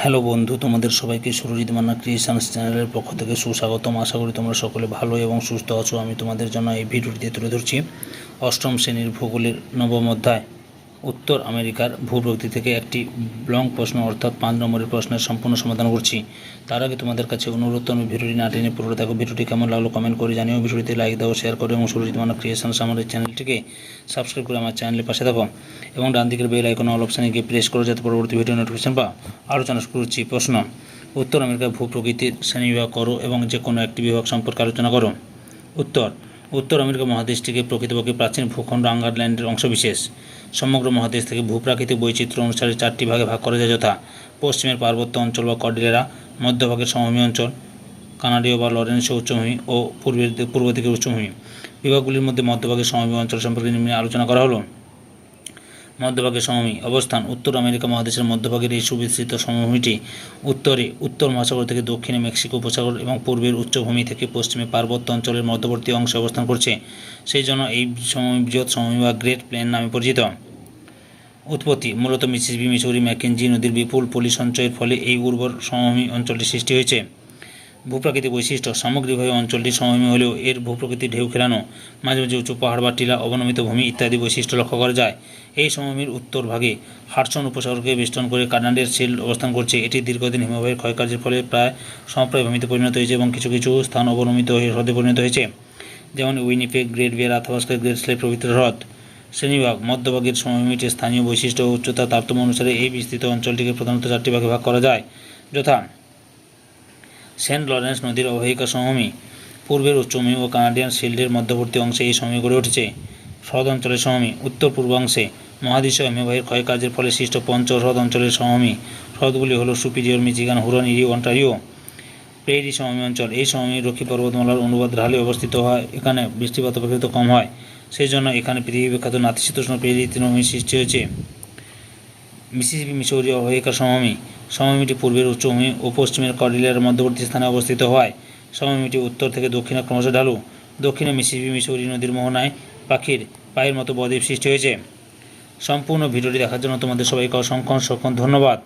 Hello বন্ধু, তোমাদের সবাইকে সুরজিৎ মান্না ক্রিয়েশনস চ্যানেলের পক্ষ থেকে সুস্বাগতম। আশা করি তোমরা সকলে ভালো এবং সুস্থ আছো। আমি তোমাদের জন্য এই ভিডিওটিতে তুলে ধরছি অষ্টম শ্রেণির ভূগোলের নবম অধ্যায়। উত্তর আমেরিকার ভূপ্রকৃতি থেকে একটি ব্লং প্রশ্ন অর্থাৎ পাঁচ নম্বরের প্রশ্নের সম্পূর্ণ সমাধান করছি। তার আগে তোমাদের কাছে অনুরোধ, আমি ভিডিওটি না টেনে পুরো থাকো ভিডিওটি কেমন লাগল কমেন্ট করে জানিও। ভিডিওটিতে লাইক দাও শেয়ার করো এবং সুরজিৎ মান্না ক্রিয়েশনস আমাদের চ্যানেলটিকে সাবস্ক্রাইব করে আমার চ্যানেলের পাশে থাকো এবং ডান দিকের বেল আইকন অল অপশানে গিয়ে প্রেস করো যাতে পরবর্তী ভিডিও নোটিফিকেশন পাও আলোচনা করছি প্রশ্ন। উত্তর আমেরিকার ভূপ্রকৃতির শ্রেণীবিভাগ করো এবং যে কোনো একটি বিভাগ সম্পর্কে আলোচনা করো। উত্তর উত্তর আমেরিকা মহাদেশটিকে প্রকৃতপক্ষে প্রাচীন ভূখণ্ড আঙ্গারল্যান্ডের অংশবিশেষ। সমগ্র মহাদেশ থেকে ভূপ্রাকৃতিক বৈচিত্র্য অনুসারে চারটি ভাগে ভাগ করা যায়, যথা পশ্চিমের পার্বত্য অঞ্চল বা কর্ডিলেরা মধ্যভাগের সমভূমি অঞ্চল, কানাডীয় বা লরেন্সীয় উচ্চভূমি ও পূর্বের, পূর্ব দিকের উচ্চভূমি। বিভাগগুলির মধ্যে মধ্যভাগের সমভূমি অঞ্চল সম্পর্কে নিম্নে আলোচনা করা হলো। মধ্যভাগের সমভূমি। অবস্থান, উত্তর আমেরিকা মহাদেশের মধ্যভাগের এই সুবিস্তৃত সমভূমিটি উত্তরে উত্তর মহাসাগর থেকে দক্ষিণে মেক্সিকো উপসাগর এবং পূর্বের উচ্চভূমি থেকে পশ্চিমে পার্বত্য অঞ্চলের মধ্যবর্তী অংশে অবস্থান করছে। সেই জন্য এই সমভূমি বৃহৎ সমভূমি বা গ্রেট প্লেন নামে পরিচিত। উৎপত্তি, মূলত মিসিসিপি, মিসৌরি ম্যাকেঞ্জি নদীর বিপুল পলি সঞ্চয়ের ফলে এই উর্বর সমভূমি অঞ্চলটি সৃষ্টি হয়েছে। ভূপ্রাকৃতিক বৈশিষ্ট্য সামগ্রিকভাবে অঞ্চলটি সমভূমি হলেও এর ভূপ্রকৃতি ঢেউ খেলানো মাঝে মাঝে উঁচু পাহাড় বা টিলা অবনমিত ভূমি ইত্যাদি বৈশিষ্ট্য লক্ষ্য করা যায়। এই সমভূমির উত্তর ভাগে হার্টসন উপসাগরকে বেষ্টন করে কানাডের শিল্ড অবস্থান করছে। এটি দীর্ঘদিন হিমবাহের ক্ষয়কার্যের ফলে প্রায় সমপ্রায় ভূমিতে পরিণত হয়েছে এবং কিছু কিছু স্থান অবনমিত হয়ে হ্রদে পরিণত হয়েছে। যেমন উইনিপেগ, গ্রেট বিয়ার আথাবাস্কার গ্রেট স্লেট প্রভৃতি হ্রদ। শ্রেণীভাগ মধ্যভাগের সমভূমিটির স্থানীয় বৈশিষ্ট্য ও উচ্চতা তারতম্য অনুসারে এই বিস্তৃত অঞ্চলটিকে প্রধানত চারটি ভাগে ভাগ করা যায়। যথা সেন্ট লরেন্স নদীর অববাহিকা সমভূমি। পূর্বের উচ্চভূমি ও কানাডিয়ান শিল্ডের মধ্যবর্তী অংশে এই সমভূমি গড়ে উঠেছে। হ্রদ অঞ্চলের সমভূমি। উত্তর পূর্বাংশে মহাদেশীয় হিমবাহের ক্ষয়কার্যের ফলে সৃষ্ট পঞ্চ হ্রদ অঞ্চলের সমভূমি। হ্রদগুলি হল সুপিরিয়র, মিচিগান, হুরন ইরি অন্টারিও প্রেরি সমভূমি অঞ্চল। এই সমভূমি রক্ষী পর্বতমালার অনুবাদ ঢালে অবস্থিত হয়। এখানে বৃষ্টিপাত অপেক্ষাকৃত কম হয়। সেই জন্য এখানে পৃথিবী বিখ্যাত নাতিশীতোষ্ণ প্রেরি তৃণভূমি সৃষ্টি হয়েছে। মিসিসিপি, মিসৌরি অববাহিকা সমভূমি। সমভূমিটি পূর্বের উচ্চভূমি ও পশ্চিমের কর্ডিলের মধ্যবর্তী স্থানে অবস্থিত হয়। সমভূমিটি উত্তর থেকে দক্ষিণে ক্রমশ ঢালু। দক্ষিণে মিসিসিপি, মিসৌরি নদীর মোহনায় পাখির পায়ের মতো বদ্বীপ সৃষ্টি হয়েছে। সম্পূর্ণ ভিডিওটি দেখার জন্য তোমাদের সবাইকে অসংখ্য অসংখ্য ধন্যবাদ।